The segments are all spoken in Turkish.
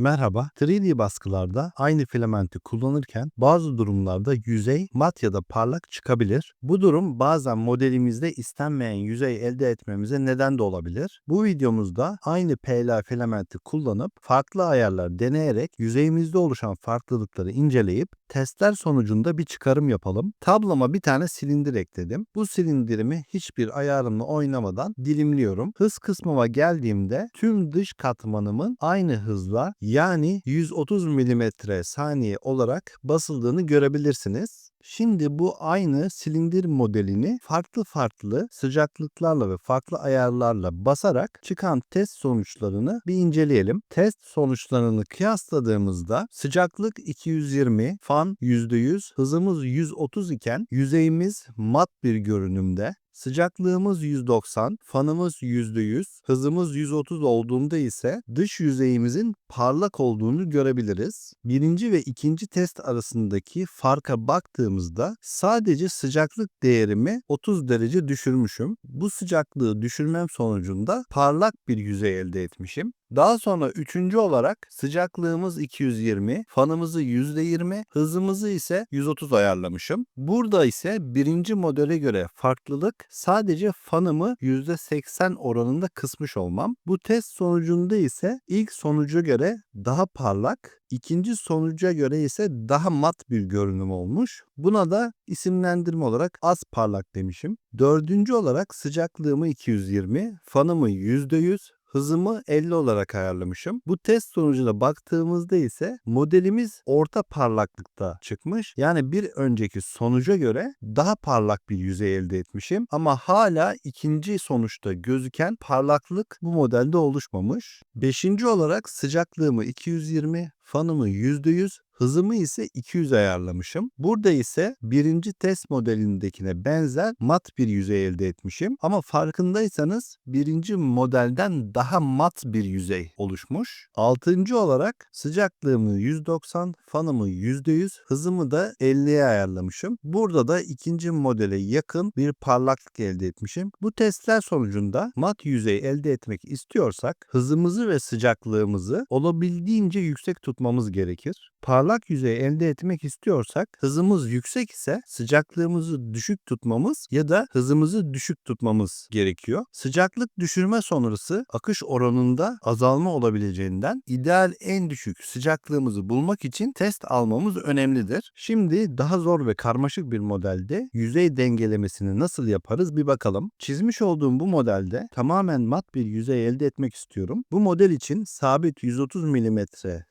Merhaba, 3D baskılarda aynı filamenti kullanırken bazı durumlarda yüzey mat ya da parlak çıkabilir. Bu durum bazen modelimizde istenmeyen yüzey elde etmemize neden de olabilir. Bu videomuzda aynı PLA filamenti kullanıp farklı ayarlar deneyerek yüzeyimizde oluşan farklılıkları inceleyip testler sonucunda bir çıkarım yapalım. Tabloma bir tane silindir ekledim. Bu silindirimi hiçbir ayarımla oynamadan dilimliyorum. Hız kısmıma geldiğimde tüm dış katmanımın aynı hızla yani 130 mm saniye olarak basıldığını görebilirsiniz. Şimdi bu aynı silindir modelini farklı farklı sıcaklıklarla ve farklı ayarlarla basarak çıkan test sonuçlarını bir inceleyelim. Test sonuçlarını kıyasladığımızda sıcaklık 220, fan %100, hızımız 130 iken yüzeyimiz mat bir görünümde. Sıcaklığımız 190, fanımız %100, hızımız 130 olduğunda ise dış yüzeyimizin parlak olduğunu görebiliriz. Birinci ve ikinci test arasındaki farka baktığımızda sadece sıcaklık değerimi 30 derece düşürmüşüm. Bu sıcaklığı düşürmem sonucunda parlak bir yüzey elde etmişim. Daha sonra üçüncü olarak sıcaklığımız 220, fanımızı %20, hızımızı ise 130 ayarlamışım. Burada ise birinci modele göre farklılık sadece fanımı %80 oranında kısmış olmam. Bu test sonucunda ise ilk sonuca göre daha parlak, ikinci sonuca göre ise daha mat bir görünüm olmuş. Buna da isimlendirme olarak az parlak demişim. Dördüncü olarak sıcaklığımı 220, fanımı %100, hızımı 50 olarak ayarlamışım. Bu test sonucuna baktığımızda ise modelimiz orta parlaklıkta çıkmış. Yani bir önceki sonuca göre daha parlak bir yüzey elde etmişim. Ama hala ikinci sonuçta gözüken parlaklık bu modelde oluşmamış. Beşinci olarak sıcaklığımı 220, fanımı %100, hızımı ise 200 ayarlamışım. Burada ise birinci test modelindekine benzer mat bir yüzey elde etmişim. Ama farkındaysanız birinci modelden daha mat bir yüzey oluşmuş. Altıncı olarak sıcaklığımı 190, fanımı %100, hızımı da 50'ye ayarlamışım. Burada da ikinci modele yakın bir parlaklık elde etmişim. Bu testler sonucunda mat yüzey elde etmek istiyorsak hızımızı ve sıcaklığımızı olabildiğince yüksek tutmamız gerekir. Parlak yüzey elde etmek istiyorsak hızımız yüksek ise sıcaklığımızı düşük tutmamız ya da hızımızı düşük tutmamız gerekiyor. Sıcaklık düşürme sonrası akış oranında azalma olabileceğinden ideal en düşük sıcaklığımızı bulmak için test almamız önemlidir. Şimdi daha zor ve karmaşık bir modelde yüzey dengelemesini nasıl yaparız bir bakalım. Çizmiş olduğum bu modelde tamamen mat bir yüzey elde etmek istiyorum. Bu model için sabit 130 mm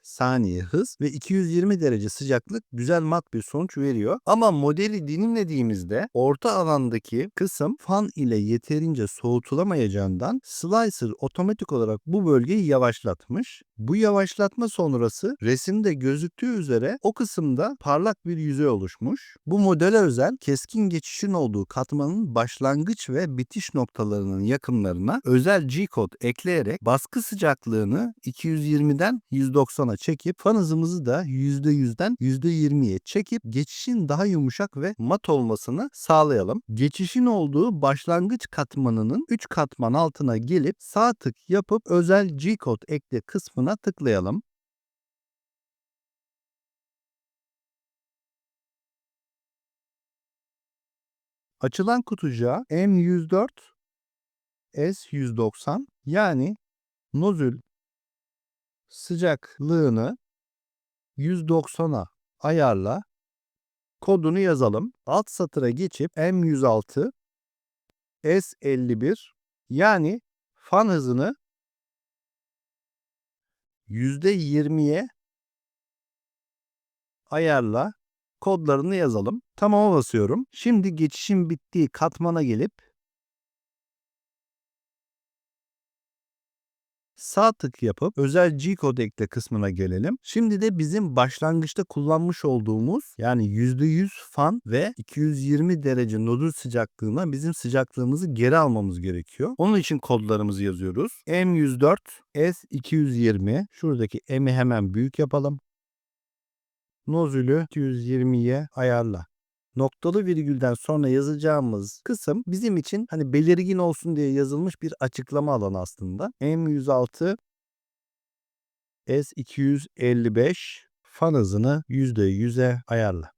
saniye hız ve 220 derece sıcaklık güzel mat bir sonuç veriyor. Ama modeli dilimlediğimizde orta alandaki kısım fan ile yeterince soğutulamayacağından slicer otomatik olarak bu bölgeyi yavaşlatmış. Bu yavaşlatma sonrası resimde gözüktüğü üzere o kısımda parlak bir yüzey oluşmuş. Bu modele özel keskin geçişin olduğu katmanın başlangıç ve bitiş noktalarının yakınlarına özel G-kod ekleyerek baskı sıcaklığını 220'den 190'a çekip fan hızımızı da %100'den %20'ye çekip geçişin daha yumuşak ve mat olmasını sağlayalım. Geçişin olduğu başlangıç katmanının 3 katman altına gelip sağ tık yapıp özel G-kod ekle kısmına tıklayalım. Açılan kutucuğa M104 S190 yani nozül sıcaklığını 190'a ayarla. Kodunu yazalım. Alt satıra geçip M106 S51 yani fan hızını %20'ye ayarla. Kodlarını yazalım. Tamam'a basıyorum. Şimdi geçişin bittiği katmana gelip sağ tık yapıp özel G-kod ekle kısmına gelelim. Şimdi de bizim başlangıçta kullanmış olduğumuz yani %100 fan ve 220 derece nodül sıcaklığına bizim sıcaklığımızı geri almamız gerekiyor. Onun için kodlarımızı yazıyoruz. M104 S220 şuradaki M'i hemen büyük yapalım. Nozülü 220'ye ayarla noktalı virgülden sonra yazacağımız kısım bizim için hani belirgin olsun diye yazılmış bir açıklama alanı aslında. M106 S255 fan hızını %100'e ayarla.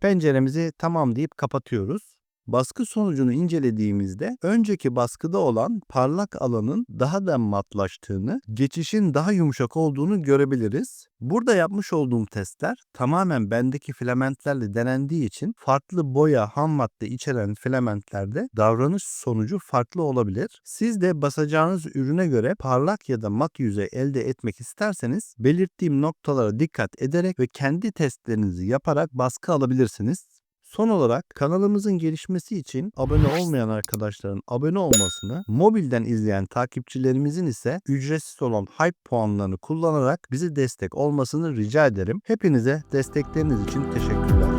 Penceremizi tamam deyip kapatıyoruz. Baskı sonucunu incelediğimizde önceki baskıda olan parlak alanın daha da matlaştığını, geçişin daha yumuşak olduğunu görebiliriz. Burada yapmış olduğum testler tamamen bendeki filamentlerle denendiği için farklı boya, ham madde içeren filamentlerde davranış sonucu farklı olabilir. Siz de basacağınız ürüne göre parlak ya da mat yüzey elde etmek isterseniz belirttiğim noktalara dikkat ederek ve kendi testlerinizi yaparak baskı alabilirsiniz. Son olarak kanalımızın gelişmesi için abone olmayan arkadaşların abone olmasını, mobilden izleyen takipçilerimizin ise ücretsiz olan Hype puanlarını kullanarak bize destek olmasını rica ederim. Hepinize destekleriniz için teşekkürler.